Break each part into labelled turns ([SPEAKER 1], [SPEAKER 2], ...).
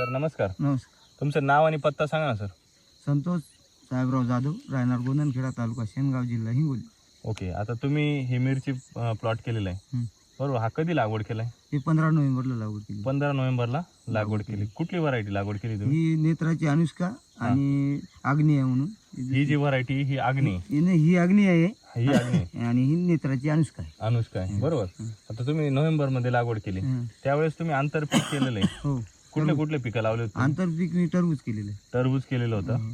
[SPEAKER 1] Sir नमस्कार.
[SPEAKER 2] नमस्कार.
[SPEAKER 1] तुमचं नाव आणि पत्ता सांगा ना सर.
[SPEAKER 2] संतोष साहेबराव जाधव राहणार गोंधनखेडा तालुका शेनगाव जिल्हा हिंगोली.
[SPEAKER 1] ओके आता तुम्ही ही मिरची प्लॉट केलेला आहे.
[SPEAKER 2] हं.
[SPEAKER 1] बरोबर हा कधी लागवड केलाय?
[SPEAKER 2] ही पंधरा नोव्हेंबरला लागवड केली.
[SPEAKER 1] पंधरा नोव्हेंबरला लागवड केली. कुठली व्हरायटी लागवड केली तुम्ही?
[SPEAKER 2] ही नेत्राची अनुष्का आणि अग्नी आहे म्हणून.
[SPEAKER 1] ही जी व्हरायटी ही आग्नी
[SPEAKER 2] ही नाही, ही अग्नी आहे.
[SPEAKER 1] ही आग्नी
[SPEAKER 2] आणि ही नेत्राची अनुष्का आहे.
[SPEAKER 1] अनुष्का आहे. बरोबर. आता तुम्ही नोव्हेंबरमध्ये लागवड केली.
[SPEAKER 2] हं.
[SPEAKER 1] त्यावेळेस तुम्ही आंतरपीक केलेलं आहे.
[SPEAKER 2] हो.
[SPEAKER 1] कुठले कुठले पिकं लावले होते?
[SPEAKER 2] आंतरपीक मी टरबूज केलेलं आहे.
[SPEAKER 1] टरबूज केलेलं होतं.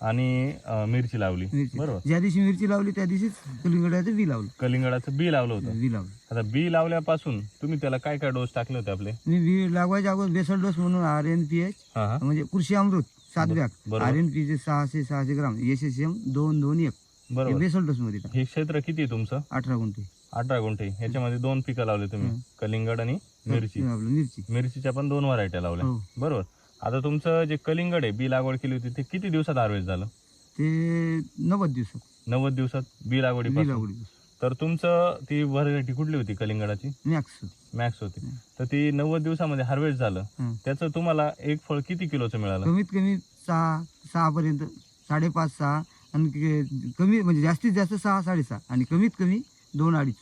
[SPEAKER 1] आणि अं, मिरची लावली.
[SPEAKER 2] मिरची.
[SPEAKER 1] बरोबर?
[SPEAKER 2] ज्या दिवशी मिरची लावली त्या दिवशीच कलिंगडाचं बी लावलं.
[SPEAKER 1] कलिंगडाचं बी लावलं होतं.
[SPEAKER 2] बी लावलं.
[SPEAKER 1] आता बी लावल्यापासून तुम्ही त्याला काय काय डोस टाकले होते आपले?
[SPEAKER 2] मी बी लागवायच्या अगोदर बेसल डोस म्हणून आर एन पी एच
[SPEAKER 1] हा हा.
[SPEAKER 2] म्हणजे कृषी अमृत सात बॅग.
[SPEAKER 1] बरोबर.
[SPEAKER 2] आर एन पी चे सहाशे सहाशे ग्राम एस एस एम दोन दोन एक. हे
[SPEAKER 1] बरोबर.
[SPEAKER 2] बेसल डोस मध्ये टाक.
[SPEAKER 1] हे क्षेत्र किती आहे तुमचं?
[SPEAKER 2] अठरा गुंठे.
[SPEAKER 1] अठरा गुंठे. ह्याच्यामध्ये दोन पिकं लावले तुम्ही. कलिंगड आणि मिरची.
[SPEAKER 2] आपलं मिरची.
[SPEAKER 1] मिरचीच्या पण दोन व्हरायट्या लावल्या.
[SPEAKER 2] हो.
[SPEAKER 1] बरोबर. आता तुमचं जे कलिंगड आहे बी लागवड केली होती ते किती दिवसात हार्वेस्ट झालं?
[SPEAKER 2] ते नव्वद दिवसात.
[SPEAKER 1] नव्वद दिवसात बी लागवडीपासून
[SPEAKER 2] लागवडी
[SPEAKER 1] तर तुमचं ती व्हरायटी कुठली होती कलिंगडाची?
[SPEAKER 2] मॅक्स
[SPEAKER 1] मॅक्स होती. तर ती नव्वद दिवसामध्ये हार्वेस्ट झालं.
[SPEAKER 2] हं.
[SPEAKER 1] त्याचं तुम्हाला एक फळ किती किलोचं मिळालं?
[SPEAKER 2] कमीत कमी सहा सहा पर्यंत साडेपाच सहा आणि के- कमी म्हणजे जास्तीत जास्त सहा साडेसहा. आणि कमीत कमी दोन अडीच.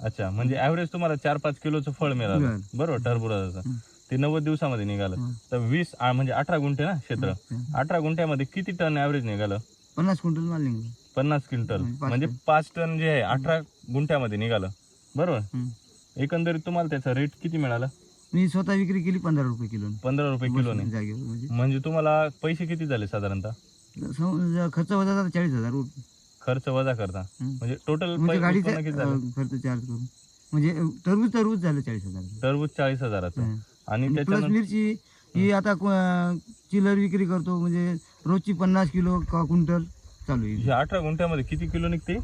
[SPEAKER 1] अच्छा म्हणजे ऍव्हरेज तुम्हाला चार पाच किलोचं फळ मिळालं.
[SPEAKER 2] मिळालं.
[SPEAKER 1] बरोबर टरबुजाचं.
[SPEAKER 2] हं.
[SPEAKER 1] ते नव्वद दिवसामध्ये निघालं. तर वीस आ, म्हणजे अठरा गुंठे ना क्षेत्र. अठरा गुंठ्यामध्ये किती टन ऍव्हरेज निघालं?
[SPEAKER 2] पन्नास क्विंटल माल निघाला.
[SPEAKER 1] पन्नास क्विंटल.
[SPEAKER 2] पाच
[SPEAKER 1] म्हणजे. पाच टन जे आहे अठरा गुंठ्यामध्ये निघालं. बरोबर. एकंदरीत तुम्हाला त्याचा रेट किती मिळाला?
[SPEAKER 2] मी स्वतः विक्री केली पंधरा रुपये किलो.
[SPEAKER 1] पंधरा रुपये किलोने.
[SPEAKER 2] जागेवर म्हणजे.
[SPEAKER 1] म्हणजे तुम्हाला पैसे किती झाले साधारणतः?
[SPEAKER 2] खर्च वजा झाला चाळीस हजार. रुपये.
[SPEAKER 1] खर्च वजा करता. म्हणजे टोटल
[SPEAKER 2] म्हणजे गाडीचा
[SPEAKER 1] किती झालं?
[SPEAKER 2] अं, खर्च चार्ज करून. म्हणजे अं, टरबूज टरबूज झालं चाळीस हजार
[SPEAKER 1] टरबूज चाळीस हजाराचं. आणि
[SPEAKER 2] प्लस
[SPEAKER 1] त्याच्यानंतर
[SPEAKER 2] मिरची ही आता चिल्लर विक्री करतो. म्हणजे रोजची पन्नास किलो का क्विंटल चालू आहे.
[SPEAKER 1] अठरा गुंठ्यामध्ये किती किलो निघते?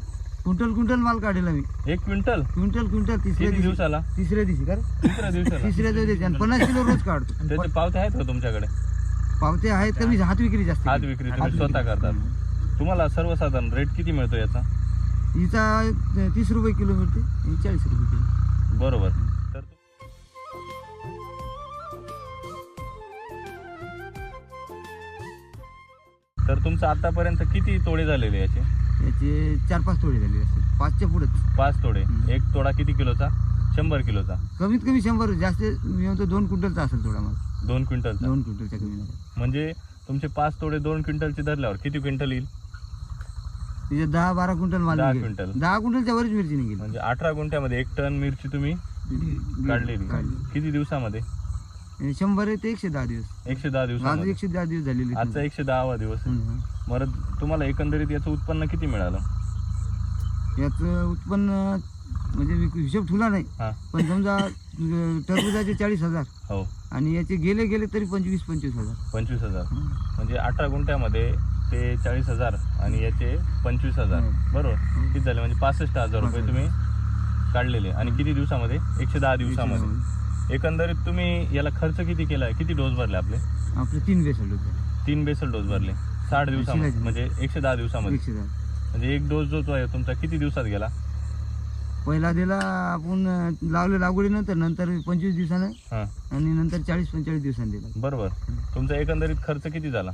[SPEAKER 2] क्विंटल क्विंटल माल काढेला मी
[SPEAKER 1] एक क्विंटल?
[SPEAKER 2] क्विंटल क्विंटल तिसऱ्या
[SPEAKER 1] किती
[SPEAKER 2] दिवशी.
[SPEAKER 1] दिवसाला?
[SPEAKER 2] तिसऱ्या दिवशी का रे?
[SPEAKER 1] तिसऱ्या दिवसाला.
[SPEAKER 2] तिसऱ्या दिवशी. आणि पन्नास किलो रोज काढतो.
[SPEAKER 1] त्याचे पावते आहेत का तुमच्याकडे?
[SPEAKER 2] पावते आहेत कमी हात विक्री जास्त
[SPEAKER 1] हात विक्री तुम्ही स्वतः करतात तुम्हाला सर्वसाधारण रेट किती मिळतो याचा?
[SPEAKER 2] हिचा तीस रुपये किलो मिळते आणि चाळीस रुपये किलो.
[SPEAKER 1] बरोबर. तर तर तुमचं आतापर्यंत किती तोडे झालेले याचे?
[SPEAKER 2] याचे चार पाच तोडे झाले असतील. पाचच्या पुढेच.
[SPEAKER 1] पाच तोडे. एक तोडा किती किलोचा? शंभर किलोचा.
[SPEAKER 2] कमीत कमी शंभर. जास्त मी म्हणतो दोन क्विंटलचा असेल थोडा माल
[SPEAKER 1] दोन क्विंटलचा.
[SPEAKER 2] दोन क्विंटलच्या कमी नाही
[SPEAKER 1] म्हणजे तुमचे पाच तोडे दोन क्विंटलचे धरल्यावर किती क्विंटल येईल?
[SPEAKER 2] तिथे दहा बारा क्विंटल माल
[SPEAKER 1] दहा
[SPEAKER 2] निघेल.
[SPEAKER 1] क्विंटल.
[SPEAKER 2] दहा क्विंटलच्या वरच मिरची निघेल
[SPEAKER 1] म्हणजे अठरा गुंठ्यामध्ये एक टन मिरची तुम्ही काढलेली
[SPEAKER 2] काढली.
[SPEAKER 1] किती दिवसामध्ये
[SPEAKER 2] शंभर ते एकशे दहा दिवस
[SPEAKER 1] एकशे दहा
[SPEAKER 2] आज
[SPEAKER 1] दिवसामध्ये
[SPEAKER 2] एकशे दहा दिवस झालेले आहेत.
[SPEAKER 1] आजचा एकशे दहावा दिवस आहे.
[SPEAKER 2] हम्म.
[SPEAKER 1] तुम्हाला एकंदरीत याचं उत्पन्न किती मिळालं
[SPEAKER 2] याचं उत्पन्न म्हणजे मी हिशोब ठुला नाही
[SPEAKER 1] हा
[SPEAKER 2] पण समजा अं, टरबुजाचे चाळीस हजार
[SPEAKER 1] हो
[SPEAKER 2] आणि याचे गेले गेले तरी पंचवीस पंचवीस हजार
[SPEAKER 1] पंचवीस हजार
[SPEAKER 2] हम्म.
[SPEAKER 1] म्हणजे अठरा गुंठ्यामध्ये ते चाळीस हजार आणि याचे पंचवीस हजार. बरोबर? किती झाले? म्हणजे पासष्ट हजार रुपये तुम्ही काढलेले. आणि किती दिवसामध्ये? एकशे दहा दिवसामध्ये. एकंदरीत तुम्ही याला खर्च किती केलाय? किती डोस भरले आपले?
[SPEAKER 2] आपले तीन बेसल होते
[SPEAKER 1] तीन बेसल डोस भरले. साठ दिवसामध्ये. म्हणजे एकशे दहा दिवसामध्ये. म्हणजे एक डोस जो तो आहे तुमचा किती दिवसात गेला?
[SPEAKER 2] पहिला दिला आपण लावले लागवडीनंतर नंतर पंचवीस दिवसानं आणि नंतर चाळीस पंचेचाळीस दिवसांनी दिला.
[SPEAKER 1] बरोबर. तुमचा एकंदरीत खर्च किती झाला?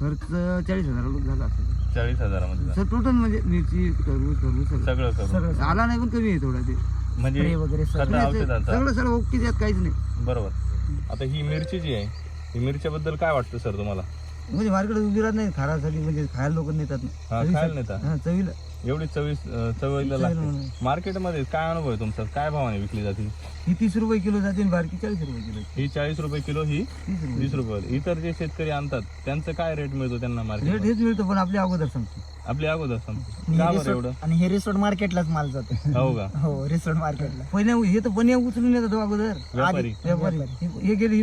[SPEAKER 2] खर्च चाळीस हजार लोक झाला असेल.
[SPEAKER 1] चाळीस हजारामध्ये.
[SPEAKER 2] सर टोटल म्हणजे मिरची टरबूज टरबूज सगळं.
[SPEAKER 1] सगळं
[SPEAKER 2] आला नाही पण कमी आहे थोडा ते.
[SPEAKER 1] म्हणजे औषधांचा
[SPEAKER 2] सगळं. सगळं ओके त्यात काहीच नाही.
[SPEAKER 1] बरोबर. आता ही मिरची जी आहे ही मिरच्याबद्दल काय वाटतं सर तुम्हाला?
[SPEAKER 2] म्हणजे मार्केट उभी राहत नाही खारासाठी म्हणजे खायला लोक नेतात ना
[SPEAKER 1] हा,
[SPEAKER 2] चवीसाठी.
[SPEAKER 1] खायला नेतात.
[SPEAKER 2] हा, चवीला.
[SPEAKER 1] एवढी चवीस चवीला लागते. मार्केटमध्ये काय अनुभव आहे तुमचा? काय भावाने विकली जाते
[SPEAKER 2] ही तीस रुपये किलो जाते आणि बारकी चाळीस रुपये किलो
[SPEAKER 1] ही चाळीस रुपये किलो ही वीस रुपये. इतर जे शेतकरी आणतात त्यांचं काय रेट मिळतो त्यांना
[SPEAKER 2] रेट
[SPEAKER 1] मार्केट
[SPEAKER 2] हेच मिळतं पण आपल्या अगोदर सांगतो
[SPEAKER 1] आपल्या अगोदर सांगतो का बरं एवढं?
[SPEAKER 3] आणि हे रिसोर्ट मार्केटलाच माल जातो.
[SPEAKER 1] हो का?
[SPEAKER 3] हो रिसोर्ट मार्केटला
[SPEAKER 2] पहिले हे तर पन्या उचलून येतात हो अगोदर.
[SPEAKER 1] व्यापारी.
[SPEAKER 2] हे- गेली ही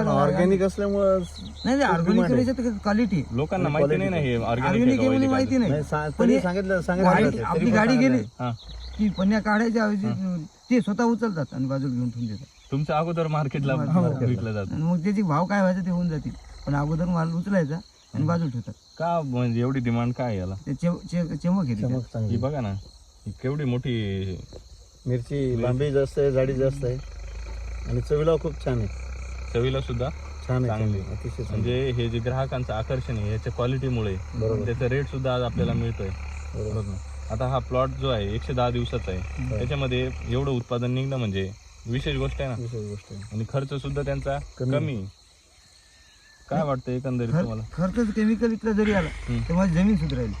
[SPEAKER 4] ऑर्गॅनिक असल्यामुळं
[SPEAKER 2] नाही नाही ऑर्गॅनिक क्वालिटी
[SPEAKER 1] लोकांना माहिती नाही ना हे
[SPEAKER 2] ऑर्गॅनिक माहिती नाही. पण
[SPEAKER 4] सांगितलं
[SPEAKER 2] गाडी-
[SPEAKER 4] सांगितलं
[SPEAKER 2] आपली गाडी गेली.
[SPEAKER 1] हा.
[SPEAKER 2] की पन्या काढायच्या ऐवजी ते स्वतः उचलतात आणि बाजूला घेऊन ठेवून देतात.
[SPEAKER 1] तुमच्या अगोदर मार्केटला विकलं जातं.
[SPEAKER 2] आणि मग त्याची भाव काय व्हायचा ते होऊन जातील. पण अगोदर माल उचलायचा आणि बाजूला ठेवतात.
[SPEAKER 1] का म्हणजे एवढी डिमांड काय आहे याला?
[SPEAKER 2] ते चेव- चेव- चमक येते त्यात.
[SPEAKER 4] चमक
[SPEAKER 1] ही बघा ना ही केवढी मोठी
[SPEAKER 4] मिरची लांबी जास्त आहे जाडी जास्त आहे. आणि चवीला खूप छान आहे.
[SPEAKER 1] चवीला सुद्धा
[SPEAKER 4] छान आहे
[SPEAKER 1] चांगली.
[SPEAKER 4] अतिशय चांगली.
[SPEAKER 1] म्हणजे हे जे ग्राहकांचं आकर्षण आहे याच्या क्वालिटीमुळे
[SPEAKER 4] बरोबर.
[SPEAKER 1] त्याचा रेट सुद्धा आज आपल्याला मिळतोय.
[SPEAKER 4] बरोबर.
[SPEAKER 1] आता हा प्लॉट जो आहे एकशे दहा दिवसाचा आहे त्याच्यामध्ये एवढं उत्पादन निघणं म्हणजे विशेष गोष्ट आहे ना
[SPEAKER 4] विशेष गोष्ट आहे.
[SPEAKER 1] आणि खर्च सुद्धा त्यांचा
[SPEAKER 4] कमी.
[SPEAKER 1] कमी काय वाटतं एकंदरीत तुम्हाला
[SPEAKER 2] खर्च केमिकल इतका जरी आला. तर माझी जमीन सुधारायली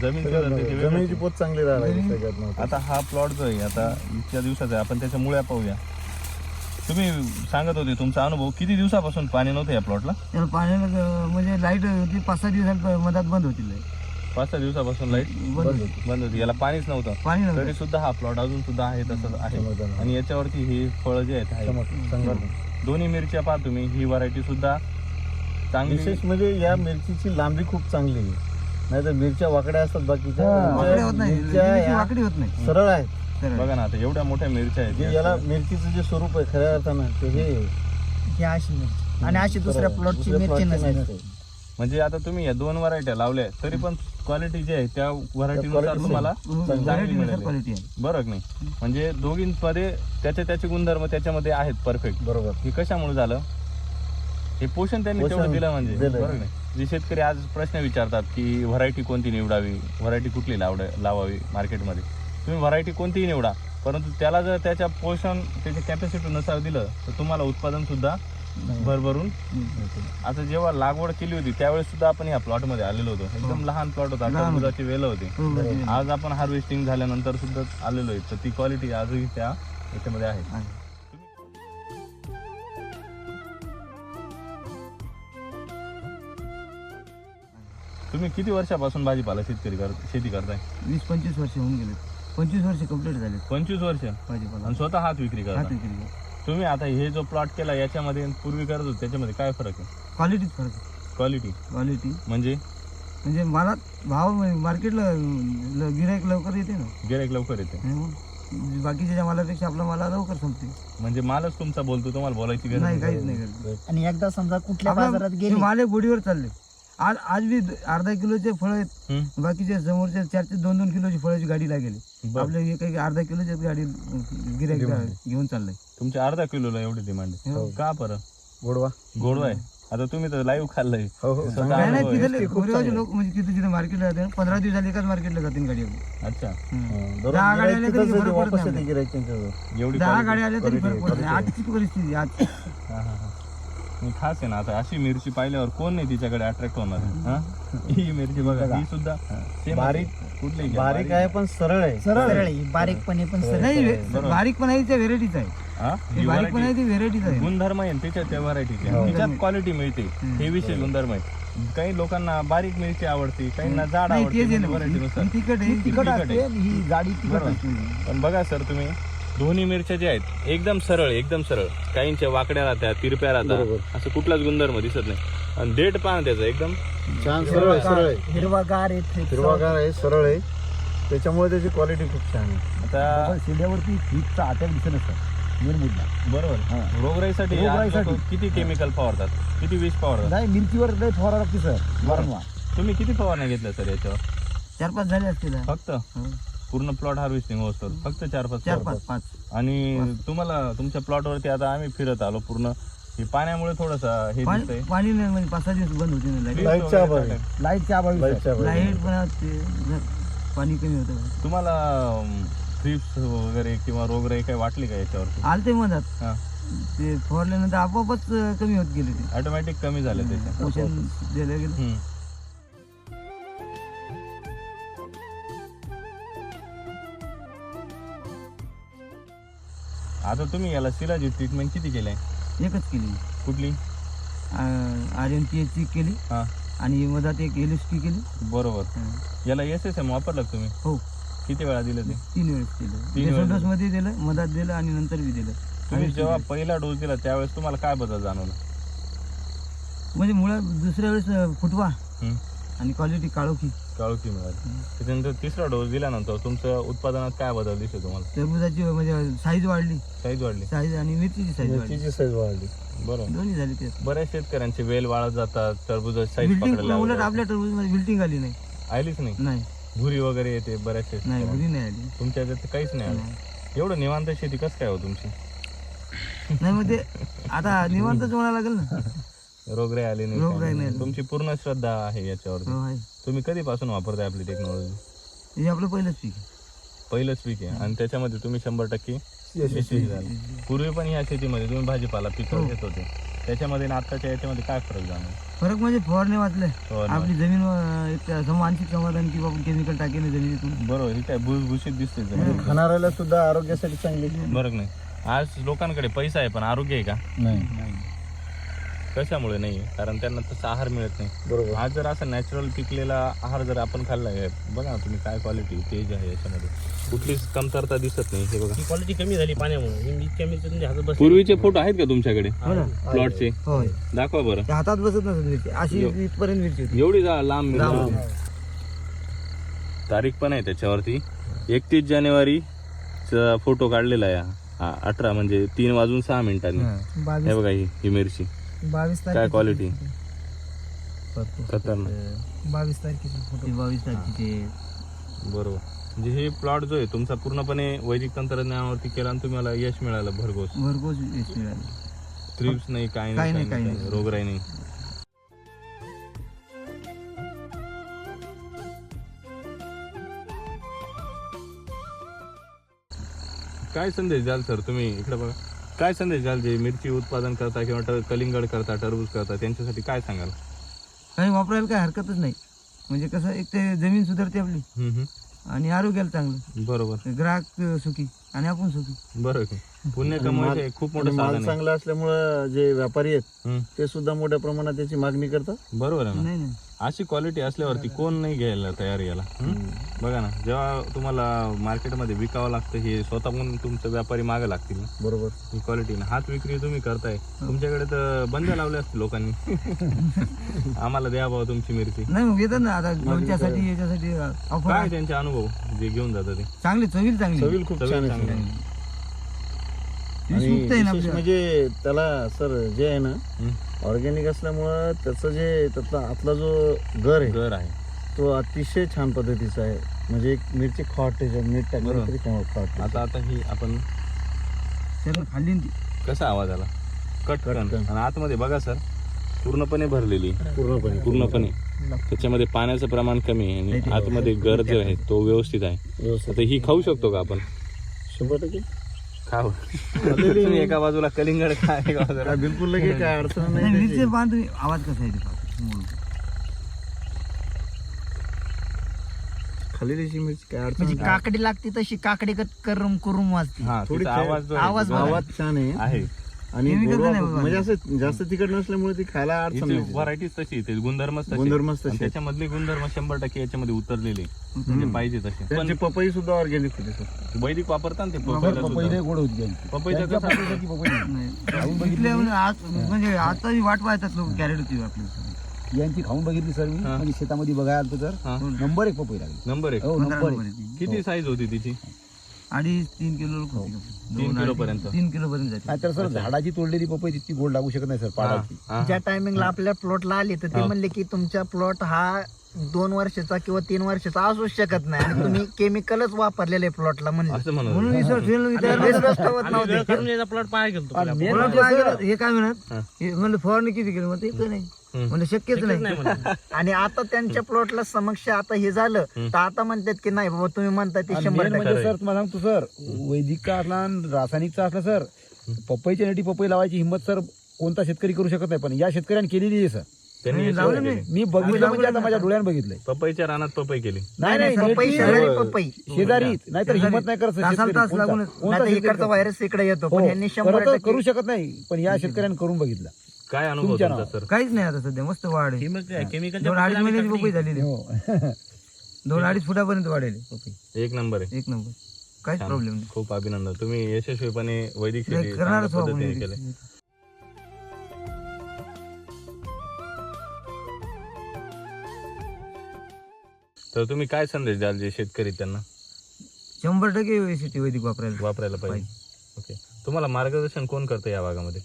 [SPEAKER 1] जमीन
[SPEAKER 4] सगळ्यात
[SPEAKER 1] सुद्धा त्याची
[SPEAKER 4] महत्त्वाचं.
[SPEAKER 1] वेगळीच
[SPEAKER 4] जमिनीची
[SPEAKER 1] आहे.
[SPEAKER 4] पोत चांगली राहिली
[SPEAKER 2] जमीन-
[SPEAKER 4] सगळ्यात महत्त्वाचं.
[SPEAKER 1] आता हा प्लॉट जो आहे आता इतक्या दिवसाचा आहे आपण त्याच्या मुळ्या पाहूया तुम्ही सांगत होते तुमचा अनुभव किती दिवसापासून पाणी नव्हतं या प्लॉटला
[SPEAKER 2] त्याला पाण्याला अं, म्हणजे लाइट होती पाच सहा दिवसात मधात बंद होती
[SPEAKER 1] पाच सहा दिवसापासून लाइट
[SPEAKER 2] बंद होती
[SPEAKER 1] बंद होती. याला पाणीच नव्हतं.
[SPEAKER 2] पाणी नव्हतं.
[SPEAKER 1] तरी सुद्धा हा प्लॉट अजून सुद्धा आहे तसंच आहे.
[SPEAKER 4] आहे.
[SPEAKER 1] आणि याच्यावरती ही फळं जे आहेत आहे.
[SPEAKER 4] चमक
[SPEAKER 1] दोन्ही मिरच्या पहा तुम्ही ही व्हरायटी सुद्धा चांगली.
[SPEAKER 4] विशेष म्हणजे या मिरचीची लांबी खूप चांगली आहे. नाही तर मिरच्या वाकड्या असतात बाकीच्या.
[SPEAKER 2] वाकडी होत नाही.
[SPEAKER 4] मिरच्या
[SPEAKER 2] मिरची
[SPEAKER 4] या
[SPEAKER 2] वाकडी होत नाही.
[SPEAKER 4] सरळ आहेत.
[SPEAKER 2] सरळ.
[SPEAKER 1] बघा ना आता एवढ्या मोठ्या मिरच्या
[SPEAKER 4] जे
[SPEAKER 1] आहेत
[SPEAKER 4] याला मिरचीचं जे स्वरूप आहे खऱ्या अर्थानं ते हे
[SPEAKER 3] ही अशी मिरची. आणि अशी दुसऱ्या. प्लॉटची
[SPEAKER 4] दुसऱ्या
[SPEAKER 3] मिरची नसते.
[SPEAKER 1] म्हणजे आता तुम्ही या दोन व्हरायट्या लावल्या तरी पण क्वालिटी जी आहे त्या व्हरायटीनुसार तुम्हाला
[SPEAKER 4] चांगली
[SPEAKER 1] मिळाली.
[SPEAKER 2] क्वालिटी आहे.
[SPEAKER 1] बरं की नाही? म्हणजे दोघींमध्ये त्याचे त्याचे गुणधर्म त्याच्यामध्ये आहेत परफेक्ट
[SPEAKER 4] बरोबर.
[SPEAKER 1] हे कशामुळे झालं? हे पोषण त्यांनी
[SPEAKER 4] पोषण
[SPEAKER 1] तेवढं दिलं म्हणजे. बरोबर नाही? जे शेतकरी आज प्रश्न विचारतात की व्हरायटी कोणती निवडावी? व्हरायटी कुठली लावड लावावी मार्केटमध्ये तुम्ही व्हरायटी कोणतीही निवडा. परंतु त्याला जर त्याच्या पोषण त्याच्या कॅपॅसिटीनुसार दिलं तर तुम्हाला उत्पादन सुद्धा भरभरून? आता जेव्हा लागवड केली होती त्यावेळेस सुद्धा आपण या प्लॉटमध्ये आलेलो होतो. एकदम लहान प्लॉट होता.
[SPEAKER 2] लहान.
[SPEAKER 1] टरबुजाची वेलं होती.
[SPEAKER 2] बरोबर.
[SPEAKER 1] आज आपण हार्वेस्टिंग झाल्यानंतर सुद्धा आलेलो आहे. तर ती क्वालिटी आजही त्या याच्यामध्ये आहे. तुम्ही किती वर्षापासून भाजीपाला शेतकरी कर शेती करताय?
[SPEAKER 2] वीस पंचवीस वर्ष होऊन गेले. पंचवीस वर्ष कंप्लीट झाले
[SPEAKER 1] पंचवीस वर्ष?
[SPEAKER 2] भाजीपाला.
[SPEAKER 1] आणि स्वतः हात विक्री
[SPEAKER 2] हात
[SPEAKER 1] करता.
[SPEAKER 2] विक्री
[SPEAKER 1] तुम्ही आता हे जो प्लॉट केला याच्यामध्ये आणि पूर्वी करत होते त्याच्यामध्ये काय फरक आहे?
[SPEAKER 2] क्वालिटीत फरक आहे.
[SPEAKER 1] क्वालिटी
[SPEAKER 2] क्वालिटी
[SPEAKER 1] म्हणजे?
[SPEAKER 2] म्हणजे मला भाव मार्केटला गिराईक लवकर येते ना.
[SPEAKER 1] गिराईक लवकर येते.
[SPEAKER 2] आणि मग बाकीच्या मालापेक्षा आपला मला लवकर संपते.
[SPEAKER 1] म्हणजे मालच तुमचा बोलतो तुम्हाला बोलायची गरज
[SPEAKER 2] नाही काहीच नाही करत
[SPEAKER 3] आणि एकदा समजा कुठल्या बाजारात
[SPEAKER 2] हे
[SPEAKER 3] गेले
[SPEAKER 2] माल गोडीवर चालले. आज आज बी अर्धा किलोचे फळ आहेत? बाकीच्या समोरच्या चार ते दोन दोन किलोची फळाची गाडी लागेल
[SPEAKER 1] बरं.
[SPEAKER 2] आपल्या एक एक अर्धा किलोची गाडी गिराईक घेऊन चाललंय
[SPEAKER 1] तुमच्या अर्धा किलोला एवढी डिमांड आहे
[SPEAKER 2] हो.
[SPEAKER 1] का बरं
[SPEAKER 4] गोडवा
[SPEAKER 1] गोडवा आहे आता तुम्ही तर लाईव्ह खाल्लंय
[SPEAKER 4] हो हो
[SPEAKER 1] स्वतः
[SPEAKER 2] नाही नाही
[SPEAKER 1] अनुभव आहे.
[SPEAKER 2] तिथे लोक म्हणजे तिथे तिथे मार्केटला जाते पंधरा दिवस झाले एकाच मार्केटला जाते गाडी आपली.
[SPEAKER 1] अच्छा.
[SPEAKER 4] हं, दररोज
[SPEAKER 2] दहा गाड्या आल्या तरी फरक पडत
[SPEAKER 4] वापस
[SPEAKER 2] नाही
[SPEAKER 4] त्यांच्याजवळ.
[SPEAKER 1] एवढी
[SPEAKER 2] दहा. गाड्या आल्या तरी फरक पडत नाही. आजची परिस्थिती आज
[SPEAKER 1] हा, हा, हा. आणि खास आहे ना आता अशी मिरची पाहिल्यावर कोण नाही तिच्याकडे अट्रॅक्ट होणार? हा? ही मिरची बघा ही सुद्धा same
[SPEAKER 4] बारीक-.
[SPEAKER 1] कुठली घ्या,
[SPEAKER 4] बारीक आहे पण सरळ आहे.
[SPEAKER 3] सरळ आहे. बारीकपणे पण सरळ
[SPEAKER 2] नाही
[SPEAKER 1] बरोबर.
[SPEAKER 2] बारीक पण आहे त्या व्हेरायटीच आहे.
[SPEAKER 1] हा?
[SPEAKER 2] हे
[SPEAKER 1] ही
[SPEAKER 2] बारीक पण
[SPEAKER 1] variety
[SPEAKER 2] आहे ती व्हेरायटीच आहे.
[SPEAKER 1] गुणधर्म आहे ना त्याच्या त्या व्हरायटीचे
[SPEAKER 2] हो.
[SPEAKER 1] तिच्यात क्वालिटी मिळते. हे विशेष गुणधर्म आहे. काही लोकांना बारीक मिरची आवडते काहींना जाड
[SPEAKER 2] नाही
[SPEAKER 1] आवडते
[SPEAKER 2] आहे ना. ही तिखट आहे.
[SPEAKER 3] तिखट
[SPEAKER 1] तिखट
[SPEAKER 3] असते
[SPEAKER 1] आहे.
[SPEAKER 3] ही जाडी तिखट
[SPEAKER 1] बरोबर.
[SPEAKER 3] असते.
[SPEAKER 1] पण बघा सर तुम्ही. दोन्ही मिरच्या ज्या आहेत एकदम सरळ एकदम सरळ. काहींच्या वाकड्या राहत्या तिरप्या राहतात.
[SPEAKER 4] बरोबर.
[SPEAKER 1] असं कुठलाच गुणधर्म दिसत नाही. आणि देठ पाहा त्याचं एकदम.
[SPEAKER 4] छान सरळ आहे सरळ आहे.
[SPEAKER 3] हिरवागार आहे
[SPEAKER 4] हिरवागार आहे सरळ आहे. त्याच्यामुळे त्याची क्वालिटी खूप छान आहे.
[SPEAKER 1] आता
[SPEAKER 2] शेंड्यावरती फीटचा अटॅक दिसत नसतं निर्मुडला
[SPEAKER 1] बरोबर. रोगराईसाठी किती केमिकल फवारतात किती विष फवारतात
[SPEAKER 2] नाही मिरचीवर लय फवारा लागते सर. वारंवार
[SPEAKER 1] तुम्ही किती फवारण्या घेतल्या सर याच्यावर?
[SPEAKER 2] चार पाच झाले असतील. हा.
[SPEAKER 1] फक्त. पूर्ण प्लॉट हार्वेस्टिंग होतो फक्त चार पाच
[SPEAKER 2] चार. पाच पाच.
[SPEAKER 1] आणि तुम्हाला तुमच्या प्लॉटवरती आता आम्ही फिरत आलो पूर्ण. हे पाण्यामुळे थोडस हे
[SPEAKER 2] पाणी
[SPEAKER 1] दिसतंय.
[SPEAKER 2] पाणी नाही म्हणजे पाच सहा दिवस बंद होते ना लाइट
[SPEAKER 4] लाईटच्या अभावी.
[SPEAKER 2] लाईटच्या अभावी.
[SPEAKER 4] लाईटच्या अभावी.
[SPEAKER 2] लाइट पण ते पाणी कमी होतं.
[SPEAKER 1] तुम्हाला थ्रिप्स वगैरे किंवा रोगराई काही वाटली का याच्यावरती?
[SPEAKER 2] आलते मधात.
[SPEAKER 1] हा.
[SPEAKER 2] ते फवारल्यानंतर आपोआपच अं, कमी होत गेले ते.
[SPEAKER 1] ऑटोमॅटिक कमी झालं त्याच्या
[SPEAKER 2] पोषण दिलं गेलं.
[SPEAKER 1] हम्म. आता तुम्ही याला सिलाची ट्रीटमेंट किती केली आहे
[SPEAKER 2] एकच केली.
[SPEAKER 1] कुठली?
[SPEAKER 2] आर एन पी एच केली.
[SPEAKER 1] हा.
[SPEAKER 2] आणि मधात एक एल एस पी केली.
[SPEAKER 1] बरोबर.
[SPEAKER 2] हा.
[SPEAKER 1] याला एस एस एम वापरलं का तुम्ही?
[SPEAKER 2] हो.
[SPEAKER 1] किती वेळा दिलं ते?
[SPEAKER 2] तीन वेळेस केलं.
[SPEAKER 1] तीन वेळेस.
[SPEAKER 2] डोस मध्ये दिलं मधात दिलं आणि नंतर बी दिलं.
[SPEAKER 1] तुम्ही
[SPEAKER 2] आणि
[SPEAKER 1] जेव्हा पहिला डोस दिला त्यावेळेस तुम्हाला काय बदल जाणवला?
[SPEAKER 2] म्हणजे मुळात दुसऱ्या वेळेस अं, फुटवा. आणि क्वालिटी काळोखी.
[SPEAKER 1] काळोखी मिळाली. त्याच्यानंतर तिसरा डोस दिल्यानंतर तुमचं उत्पादनात काय बदल दिसतो तुम्हाला?
[SPEAKER 2] टरबुजाची म्हणजे साईज वाढली.
[SPEAKER 1] साईज वाढली.
[SPEAKER 2] साईज आणि मिरचीची साईज वाढली.
[SPEAKER 4] मिरचीची साईज वाढली.
[SPEAKER 1] बरोबर.
[SPEAKER 2] दोन्ही झाली ते
[SPEAKER 1] बऱ्याच शेतकऱ्यांचे वेल वाळत जातात टरबूज साईज
[SPEAKER 2] बिल्डिंग उलट. आपल्या टरबूजमध्ये बिल्डिंग आली नाही.
[SPEAKER 1] आलीच नाही?
[SPEAKER 2] नाही.
[SPEAKER 1] भुरी वगैरे येते बऱ्याच
[SPEAKER 2] नाही घरी नाही आली.
[SPEAKER 1] तुमच्या याच्यात काहीच नाही आलं. एवढं निवांत शेती कसं काय हो तुमची?
[SPEAKER 2] नाही मग ते आता निवांतच म्हणायला लागेल ना.
[SPEAKER 1] रोगराई आली नाही
[SPEAKER 2] रोगराई
[SPEAKER 1] काही
[SPEAKER 2] नाही.
[SPEAKER 1] तुमची पूर्ण श्रद्धा आहे याच्यावरती.
[SPEAKER 2] हो आहे
[SPEAKER 1] तुम्ही कधीपासून वापरताय आपली टेक्नॉलॉजी
[SPEAKER 2] हे आपलं पहिलंच पीक आहे.
[SPEAKER 1] पहिलंच पीक आहे. आणि त्याच्यामध्ये तुम्ही शंभर टक्के यशस्वी झाले पूर्वी पण ह्या शेतीमध्ये तुम्ही भाजीपाला पिकं
[SPEAKER 2] हो.
[SPEAKER 1] घेत होते. त्याच्यामध्ये आणि आत्ताच्या याच्यामध्ये काय फरक जाणार
[SPEAKER 2] फरक म्हणजे फवारणी वाचले.
[SPEAKER 1] फवारणी
[SPEAKER 2] आपली जमीन अं, एक सम- मानसिक समाधान की बाबा केमिकल टाकेल जमिनीतून.
[SPEAKER 1] बरोबर ही काय भुसभुशीत दिसते जमीन.
[SPEAKER 4] खाणाऱ्याला सुद्धा आरोग्यासाठी चांगली.
[SPEAKER 1] बरोबर नाही. आज लोकांकडे पैसा आहे पण आरोग्य आहे का?
[SPEAKER 4] नाही.
[SPEAKER 1] कशामुळे नाही? कारण त्यांना तसा आहार मिळत नाही.
[SPEAKER 4] बरोबर.
[SPEAKER 1] आज जर असं नॅचरल पिकलेला आहार जर आपण खाल्ला आहे बघा ना तुम्ही काय क्वालिटी तेज आहे याच्यामध्ये. कुठलीच कमतरता दिसत नाही हे बघा.
[SPEAKER 5] ही क्वालिटी कमी झाली पाण्यामुळे. इतक्या हातात.
[SPEAKER 1] पूर्वीचे फोटो आहेत का तुमच्याकडे?
[SPEAKER 2] हो ना.
[SPEAKER 1] प्लॉटचे
[SPEAKER 2] होय.
[SPEAKER 1] दाखवा बरं.
[SPEAKER 2] ते हातात बसत नसत मिरची. अशी
[SPEAKER 1] यो.
[SPEAKER 2] इथपर्यंत मिरची होती.
[SPEAKER 1] एवढी जा लांब. तारीख पण आहे त्याच्यावरती. एकतीस जानेवारी फोटो काढलेला आहे हा. अठरा म्हणजे तीन वाजून सहा मिनिटांनी.
[SPEAKER 2] हा.
[SPEAKER 1] हे बघा ही ही मिरची.
[SPEAKER 3] बावीस
[SPEAKER 1] काय क्वालिटी. खतरनाक.
[SPEAKER 3] बावीस तारखेची फोटो
[SPEAKER 2] बावीस तारखेचे.
[SPEAKER 1] बरोबर. म्हणजे हे प्लॉट जो आहे तुमचा पूर्णपणे वैदिक तंत्रज्ञानावरती केला आणि तुम्हाला यश मिळालं भरघोस.
[SPEAKER 2] भरपूर यश मिळाले.
[SPEAKER 1] थ्रिप्स नाही काय
[SPEAKER 2] काही
[SPEAKER 1] नाही
[SPEAKER 2] नाही,
[SPEAKER 1] काही नाही. रोगराई नाही. काय संदेश द्याल सर? तुम्ही इकडे बघा. काय संदेश द्याल जे मिरची उत्पादन करता किंवा टर- कलिंगड करता टरबूज करता त्यांच्यासाठी काय सांगाल?
[SPEAKER 2] काही वापरायला काही हरकतच नाही. म्हणजे कसं एक ते जमीन सुधारते आपली.
[SPEAKER 1] हम्म, हम्म.
[SPEAKER 2] आणि आरोग्याला चांगलं.
[SPEAKER 1] बरोबर.
[SPEAKER 2] ग्राहक अं, सुखी. आणि आपण सुखी.
[SPEAKER 1] बरं आहे. पुण्य कमवायचं हे खूप मोठं
[SPEAKER 4] माल
[SPEAKER 1] साधन आहे.
[SPEAKER 4] चांगला असल्यामुळं जे व्यापारी आहेत
[SPEAKER 1] हम्म.
[SPEAKER 4] ते सुद्धा मोठ्या प्रमाणात त्याची मागणी करतात?
[SPEAKER 1] बरोबर आहे ना.
[SPEAKER 2] नाही नाही.
[SPEAKER 1] अशी क्वालिटी असल्यावरती कोण नाही घ्यायला तयार याला हं? बघा ना जेव्हा तुम्हाला मार्केटमध्ये विकावं लागतं हे स्वतःहून तुमचं व्यापारी मागे लागतील ना.
[SPEAKER 4] बरोबर.
[SPEAKER 1] ही क्वालिटी ना. हात विक्री तुम्ही करताय. तुमच्याकडे तर बंद लावले असते लोकांनी. आम्हाला द्या बाबा तुमची मिरची.
[SPEAKER 2] नाही ना आता याच्यासाठी
[SPEAKER 1] काय त्यांचे अनुभव? जे घेऊन जातात ते.
[SPEAKER 2] चांगली चवील चांगली.
[SPEAKER 4] चवील खूप
[SPEAKER 1] चवील
[SPEAKER 4] छान आहे.
[SPEAKER 1] चांगली.
[SPEAKER 4] आणि
[SPEAKER 2] ना
[SPEAKER 4] विशेष म्हणजे त्याला सर जे आहे ना? ऑर्गॅनिक असल्यामुळं त्याचं जे त्यातला आतला जो गर आहे
[SPEAKER 1] घर आहे.
[SPEAKER 4] तो अतिशय छान पद्धतीचा आहे. म्हणजे एक मिरची खॉट त्याच्यात मीठ टाकलं
[SPEAKER 1] बरोबर.
[SPEAKER 4] तरी खॉट.
[SPEAKER 1] आता आता ही आपण
[SPEAKER 2] सर खाल्ली ना ती.
[SPEAKER 1] कसा आवाज आला? कटकन
[SPEAKER 4] कटकन.
[SPEAKER 1] आणि आतमध्ये बघा सर पूर्णपणे भरलेली.
[SPEAKER 4] पूर्णपणे.
[SPEAKER 1] पूर्णपणे. त्याच्यामध्ये पाण्याचं प्रमाण कमी आहे आणि आतमध्ये गर जो आहे तो व्यवस्थित आहे.
[SPEAKER 4] व्यवस्थित.
[SPEAKER 1] आता ही खाऊ शकतो का आपण?
[SPEAKER 4] शंभर टक्के.
[SPEAKER 1] तुम्ही एका बाजूला कलिंगड खा एका बाजूला?
[SPEAKER 4] काय बिलकुल लगे काय अडचण
[SPEAKER 2] नाही मिरची तुम्ही आवाज कसा आहे ते पाहा. मोडून.
[SPEAKER 4] खाली त्याची मिरची काय अडचण
[SPEAKER 3] म्हणजे
[SPEAKER 4] नाही.
[SPEAKER 3] काकडी लागते तशी काकडी कट करून करून वाजते.
[SPEAKER 1] हा
[SPEAKER 4] थोडी
[SPEAKER 1] आवाज
[SPEAKER 3] आवाज
[SPEAKER 4] आवाज छान आहे.
[SPEAKER 1] आहे.
[SPEAKER 4] आणि
[SPEAKER 2] Chemical
[SPEAKER 4] गोडवा
[SPEAKER 2] नाही
[SPEAKER 4] खूप-
[SPEAKER 2] बाबा.
[SPEAKER 4] म्हणजे असं जास्त तिखट नसल्यामुळे ती खायला अडचण नाही. त्याची.
[SPEAKER 1] व्हरायटीज तशी आहे, ते गुणधर्मच तसे
[SPEAKER 4] गुणधर्मच तसे
[SPEAKER 1] आणि
[SPEAKER 4] आहेत.
[SPEAKER 1] त्याच्यामधले गुणधर्म शंभर टक्के याच्यामध्ये उतरलेले म्हणजे पाहिजे तसे. पण
[SPEAKER 4] त्यांची पपई सुद्धा ऑर्गॅनिक होते सर.
[SPEAKER 1] वैदिक वापरता ना ते पपईला सुद्धा.
[SPEAKER 6] गोड होती त्यांची.
[SPEAKER 1] पपईचा कसा
[SPEAKER 2] नाही. विकल्या म्हणजे आज म्हणजे आता वाट पाहतात लोक कॅरेट होती आपली
[SPEAKER 6] यांची खाऊन बघितली सर मी.
[SPEAKER 1] हा.
[SPEAKER 6] शेतामध्ये बघायला आलतो तर
[SPEAKER 1] हा.
[SPEAKER 6] नंबर एक पपई लागली.
[SPEAKER 1] नंबर एक.
[SPEAKER 6] हो
[SPEAKER 2] पंधरा
[SPEAKER 6] नंबर
[SPEAKER 2] नंबर
[SPEAKER 6] एक.
[SPEAKER 1] किती साईज होती तिची?
[SPEAKER 2] अडीच तीन किलो होती का?
[SPEAKER 1] तीन
[SPEAKER 2] दोन,
[SPEAKER 1] किलो
[SPEAKER 2] अडीच-
[SPEAKER 1] पर्यंत.
[SPEAKER 2] तीन किलो पर्यंत जाते
[SPEAKER 6] नाहीतर सर झाडाची तोडलेली पपई तितकी गोड लागू शकत नाही सर पाडाची
[SPEAKER 1] हा, हा.
[SPEAKER 3] ज्या टायमिंगला आपल्या प्लॉटला आले तर ते
[SPEAKER 1] हो.
[SPEAKER 3] म्हणले की तुमचा प्लॉट हा दोन वर्षाचा किंवा तीन वर्षाचा असू शकत नाही आणि तुम्ही केमिकलच वापरलेले प्लॉटला म्हणले
[SPEAKER 1] असं
[SPEAKER 2] म्हणून
[SPEAKER 3] आणि. विश्वास ठेवत नव्हते
[SPEAKER 5] प्लॉट पाहायला गेलो
[SPEAKER 6] आणि main
[SPEAKER 2] मला
[SPEAKER 6] म्हणजे सर,
[SPEAKER 2] हे काय म्हणत
[SPEAKER 1] हा.
[SPEAKER 2] हे म्हणलं फवारणी किती केली म्हणते इतकं नाही म्हणलं शक्यच नाही.
[SPEAKER 3] आणि आता त्यांच्या प्लॉटला समक्ष आता हे झालं तर आता म्हणतात की नाही बाबा तुम्ही म्हणता ते शंभर टक्के.
[SPEAKER 6] म्हणजे सर तुम्हाला सांगतो सर वैदिकचा असला रासायनिकचा असला सर पपईच्या नेटी पपई लावायची हिंमत सर कोणता शेतकरी करू शकत नाही पण या शेतकऱ्याने केलेली आहे सर. मी बघितलं म्हणजे आता माझ्या डोळ्यानं बघितलंय.
[SPEAKER 1] पपईच्या रानात पपई केली.
[SPEAKER 6] नाही नाही
[SPEAKER 3] पपई. पपई.
[SPEAKER 6] शेजारी नाहीतर हिंमत नाही करत
[SPEAKER 3] इकडचा? व्हायरस इकडे येतो पण
[SPEAKER 6] हो, करू शकत नाही पण या शेतकऱ्याने करून बघितलं.
[SPEAKER 1] काय अनुभव
[SPEAKER 6] तुमच्या
[SPEAKER 1] तुमचा. सर
[SPEAKER 2] काहीच नाही आता सध्या मस्त वाढ आहे. दोन अडीच महिन्याची पपई झालेली आहे.
[SPEAKER 6] हो.
[SPEAKER 2] दोन अडीच फुटापर्यंत वाढेल. पपई
[SPEAKER 1] एक नंबर आहे.
[SPEAKER 2] एक नंबर. काहीच. प्रॉब्लेम नाही.
[SPEAKER 1] खूप अभिनंदन. तुम्ही यशस्वीपणे वैदिक शेती
[SPEAKER 2] करणारच हो आपण हे.
[SPEAKER 1] केलंय. तर तुम्ही काय संदेश द्याल जे शेतकरी त्यांना?
[SPEAKER 2] शंभर टक्के शेती वैदिक वापरायला
[SPEAKER 1] वापरायला पाहिजे. ओके. तुम्हाला मार्गदर्शन कोण करतं या भागामध्ये?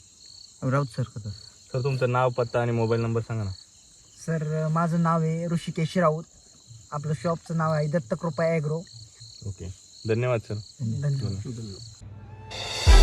[SPEAKER 2] राऊत सर करतात.
[SPEAKER 1] सर तुमचं नाव पत्ता आणि मोबाईल नंबर सांगा ना.
[SPEAKER 3] सर माझं नाव आहे ऋषिकेश राऊत. आपलं शॉपचं नाव आहे दत्तकृपा ॲग्रो.
[SPEAKER 1] ओके. धन्यवाद सर.
[SPEAKER 3] धन्यवाद.
[SPEAKER 1] धन्यवाद.